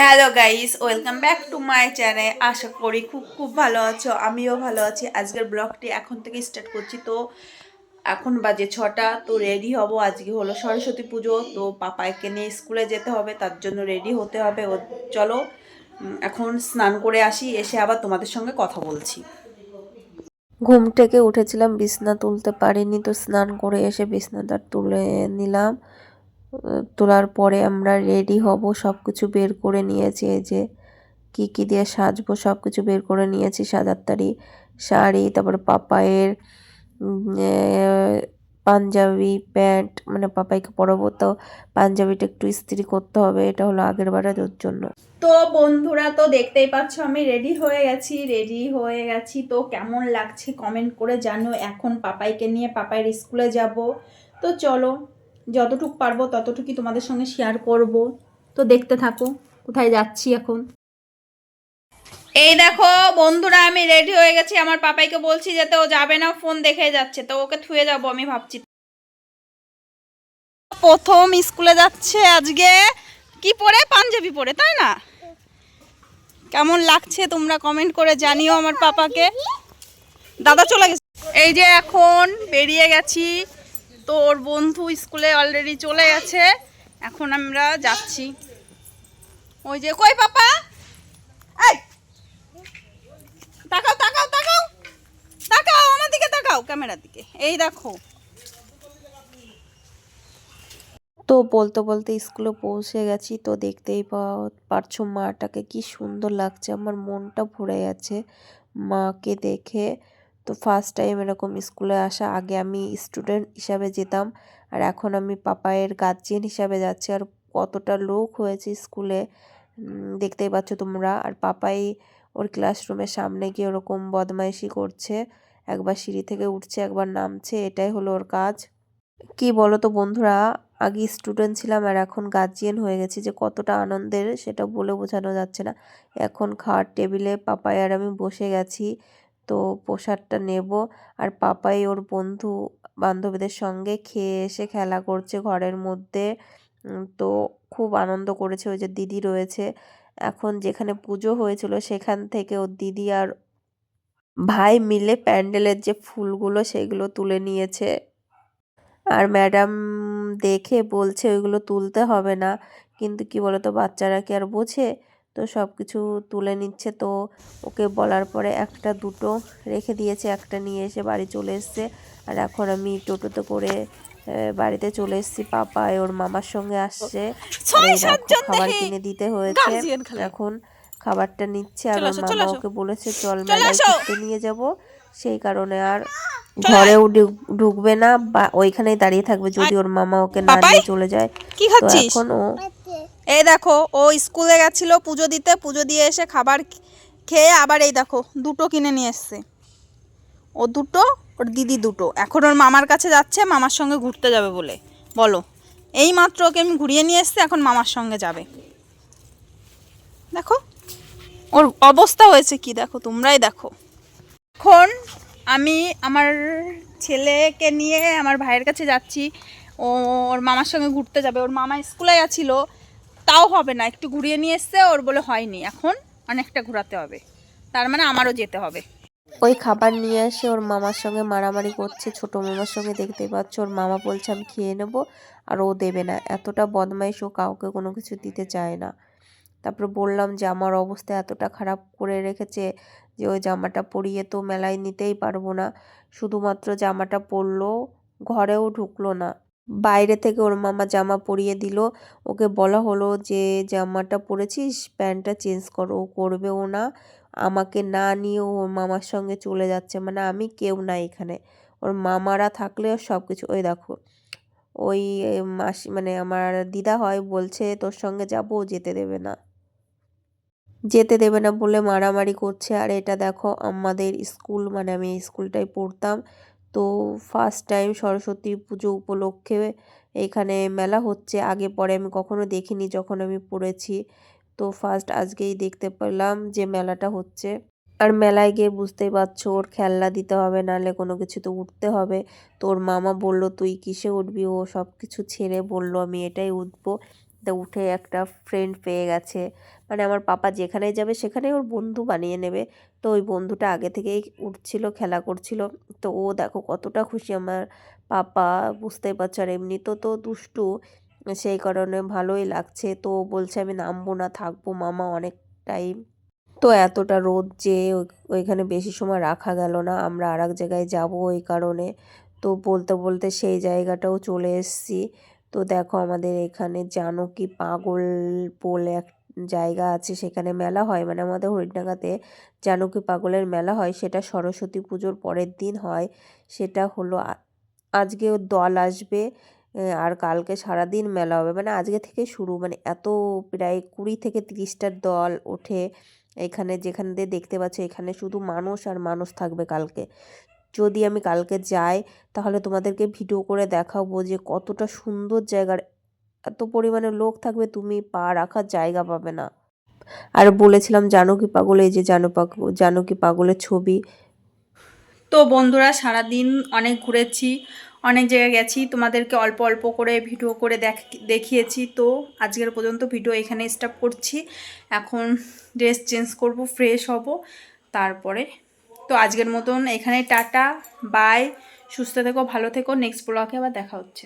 Hello guys welcome back to my channel আশা করি খুব খুব ভালো আছো। আমিও ভালো আছি। আজকের ব্লগটি এখন থেকে স্টার্ট করছি। তো এখন বাজে ছটা। তো রেডি হব। আজকে হলো সরস্বতী পুজো। তো পাপাইকে নিয়ে স্কুলে যেতে হবে। তার জন্য রেডি হতে হবে। ও, চলো এখন স্নান করে আসি। এসে আবার তোমাদের সঙ্গে কথা বলছি। ঘুম থেকে উঠেছিলাম। বিছনা তুলতে পারিনি। তো স্নান করে এসে বিছনাটা তুলে নিলাম। তোলার পরে আমরা রেডি হব সব কিছু বের করে নিয়েছি, এই যে কি কি দিয়ে সাজবো সব কিছু বের করে নিয়েছি, সাজার তারি, শাড়ি, তারপর পাপায়ের পাঞ্জাবি প্যান্ট মানে পাপাইকে পরাবো, তো পাঞ্জাবিটা একটু ইস্ত্রি করতে হবে, এটা হলো আগের বারের ওর জন্য। তো বন্ধুরা, তো দেখতেই পাচ্ছ আমি রেডি হয়ে গেছি রেডি হয়ে গেছি, তো কেমন লাগছে কমেন্ট করে জানো এখন পাপাইকে নিয়ে পাপাইয়ের স্কুলে যাব। তো চলো যতটুকু পারব ততটুকুই তোমাদের সঙ্গে শেয়ার করব। তো দেখতে থাকো, কোথায় যাচ্ছি এখন? এই দেখো, বন্ধুরা, আমি রেডি হয়ে গেছি। আমার পাপাইকে বলছি যেতে ও যাবে না ফোন দেখে যাচ্ছে। তো ওকে থুয়ে যাব, আমি ভাবছি। প্রথম স্কুলে যাচ্ছে আজকে কি পরে পাঞ্জাবি পরে তাই না? কেমন লাগছে তোমরা কমেন্ট করে জানিও আমার পাপাকে। দাদা চলে গেছে। এই যে এখন বেরিয়ে গেছি। তো ওর বন্ধু স্কুলে অলরেডি চলে গেছে। এখন আমরা যাচ্ছি। ওই যে, কই পাপা? তাকাও তাকাও তাকাও! তাকাও, আমার দিকে তাকাও, ক্যামেরার দিকে। এই দেখো। তো বলতে বলতে স্কুলে পৌঁছে গেছি, তো দেখতেই পারছ মাটাকে কি সুন্দর লাগছে, আমার মনটা ভরে গেছে। মাকে দেখে তো ফার্স্ট টাইম এরকম স্কুলে আসা, আগে আমি স্টুডেন্ট হিসাবে যেতাম, আর এখন আমি পাপায়ের গার্জিয়ান হিসাবে যাচ্ছি, আর কতটা লোক হয়েছে স্কুলে দেখতেই পাচ্ছ তোমরা। আর পাপাই ওর ক্লাসরুমের সামনে গিয়ে ওরকম বদমাইশি করছে, একবার সিঁড়ি থেকে উঠছে, একবার নামছে, এটাই হলো ওর কাজ। কি বলো তো বন্ধুরা, আগে স্টুডেন্ট ছিলাম, আর এখন গার্জিয়ান হয়ে গেছি, যে কতটা আনন্দের সেটা বলে বোঝানো যাচ্ছে না। এখন খাওয়ার টেবিলে পাপাই আর আমি বসে গেছি তো প্রসাদটা নেব। আর পাপাই ওর বন্ধু, বান্ধবীদের সঙ্গে খেয়ে এসে খেলা করছে ঘরের মধ্যে। তো খুব আনন্দ করেছে ওই যে দিদি রয়েছে। এখন যেখানে পুজো হয়েছিল সেখান থেকে ওর দিদি আর ভাই মিলে প্যান্ডেলের যে ফুলগুলো সেগুলো তুলে নিয়েছে। আর ম্যাডাম দেখে বলছে ওইগুলো তুলতে হবে না। কিন্তু কি বলতো, বাচ্চারা কি আর বোঝে? তো সব কিছু তুলে নিচ্ছে। তো ওকে বলার পরে একটা দুটো রেখে দিয়েছে একটা নিয়ে এসে বাড়ি চলে এসছে। আর এখন আমি টোটোতে করে বাড়িতে চলে এসেছি। পাপা ওর মামার সঙ্গে আসছে। খাবার কিনে দিতে হয়েছে। এখন খাবারটা নিচ্ছে আর ওর মামা ওকে বলেছে চল মেলায় ঘুরতে নিয়ে যাব। সেই কারণে আর ঘরেও ঢুক- ঢুকবে না। বা ওইখানেই দাঁড়িয়ে থাকবে। যদি ওর মামা ওকে না? নিয়ে চলে যায় তো এখন ও এই দেখো, ও স্কুলে গেছিল পুজো দিতে, পুজো দিয়ে এসে খাবার খেয়ে আবার এই দেখো, দুটো কিনে নিয়ে এসছে। ও দুটো, ওর দিদি দুটো। এখন ওর মামার কাছে যাচ্ছে, মামার সঙ্গে ঘুরতে যাবে বলে। বলো এই মাত্র ওকে আমি ঘুরিয়ে নিয়ে এসছি, এখন মামার সঙ্গে যাবে। দেখো, ওর অবস্থা হয়েছে কি দেখো, তোমরাই দেখো। এখন আমি আমার ছেলেকে নিয়ে আমার ভাইয়ের কাছে যাচ্ছি। ওর মামার সঙ্গে ঘুরতে যাবে। ওর মামা স্কুলে গেছিল তাও হবে না। একটু ঘুরিয়ে নিয়ে এসছে, ওর বলে হয়নি। এখন অনেকটা ঘোরাতে হবে। তার মানে আমারও যেতে হবে। ওই খাবার নিয়ে এসে ওর মামার সঙ্গে মারামারি করছে, ছোট মামার সঙ্গে দেখতেই পাচ্ছ, ওর মামা বলছে, আমি খেয়ে নেব আর ও দেবে না। এতটা বদমাইশ ও কাউকে কোনো কিছু দিতে চায় না। তারপরে বললাম যে, আমার অবস্থা এতটা খারাপ করে রেখেছে যে, ওই জামাটা পরিয়ে তো মেলায় নিতেই পারব না। শুধুমাত্র জামাটা পরলো ঘরেও ঢুকলো না। বাইরে থেকে ওর মামা জামা পরিয়ে দিল। ওকে বলা হলো যে, জামাটা পরেছিস, প্যান্টটা চেঞ্জ কর, ও করবেও না। আমাকে না নিয়ে ওর মামার সঙ্গে চলে যাচ্ছে মানে আমি কেউ না এখানে। ওর মামারা থাকলেও সব কিছু ওই দেখো। ওই মাসি মানে আমার দিদা হয়, বলছে, তোর সঙ্গে যাব, যেতে দেবে না। যেতে দেবে না বলে মারামারি করছে। আর, এটা দেখো, আমাদের স্কুল মানে আমি এই স্কুলটায় পড়তাম। তো ফার্স্ট টাইম সরস্বতী পুজো উপলক্ষে এখানে মেলা হচ্ছে। আগে পরে আমি কখনো দেখিনি যখন আমি পড়েছি। তো ফার্স্ট আজকেই দেখতে পেলাম যে মেলাটা হচ্ছে। আর মেলায় গিয়ে বুঝতেই পারছ, ওর খেলনা দিতে হবে, নাহলে কোনো কিছু তো উঠতে হবে। তো ওর মামা বলল, তুই কিসে উঠবি? ও সব কিছু ছেড়ে বলল, আমি এটাই উঠবো। তো উঠে একটা ফ্রেন্ড পেয়ে গেছে। মানে আমার পাপা যেখানে যাবে সেখানে ওর বন্ধু বানিয়ে নেবে। তো ওই বন্ধুটা আগে থেকেই উঠছিল, খেলা করছিল। তো ও দেখো কতটা খুশি আমার পাপা, বুঝতেই পারছ। আর এমনি তো তো দুষ্টু। সেই কারণে ভালোই লাগছে। তো বলছে আমি নামবো না, থাকব মামা অনেক টাইম তো এতটা রোদ যে ওই- ওইখানে বেশি সময় রাখা গেল না। আমরা আর এক জায়গায় যাব ওই কারণে। তো বলতে বলতে সেই জায়গাটাও চলে এসেছি। তো দেখো আমাদের এখানে জানকী পাগল বলে এক জায়গা আছে, সেখানে মেলা হয়। মানে আমাদের হরিণডাঙ্গাতে জানকী পাগলের মেলা হয়, সেটা সরস্বতী পুজোর পরের দিন হয়। সেটা হলো আজকে ওর দল আসবে আর কালকে সারাদিন মেলা হবে। মানে আজকে থেকে শুরু মানে এত প্রায় কুড়ি থেকে তিরিশটার দল ওঠে এখানে, যেখানে দিয়ে দেখতে পাচ্ছ এখানে শুধু মানুষ আর মানুষ থাকবে কালকে। যদি আমি কালকে যাই, তাহলে তোমাদেরকে ভিডিও করে দেখাবো যে কতটা সুন্দর জায়গার এত পরিমাণে লোক থাকবে, তুমি পা রাখার জায়গা পাবে না। আর বলেছিলাম জানকী পাগল, এই যে জানো জানকী পাগলের ছবি। তো বন্ধুরা, সারাদিন অনেক ঘুরেছি, অনেক জায়গায় গেছি, তোমাদেরকে অল্প অল্প করে ভিডিও করে দেখ, দেখিয়েছি। তো আজকের পর্যন্ত ভিডিও এখানে স্টপ করছি। এখন ড্রেস চেঞ্জ করব ফ্রেশ হব, তারপরে তো আজকের মতন এখানে টাটা বাই সুস্থ থেকো, ভালো থেকো নেক্সট ব্লগে আবার দেখা হচ্ছে।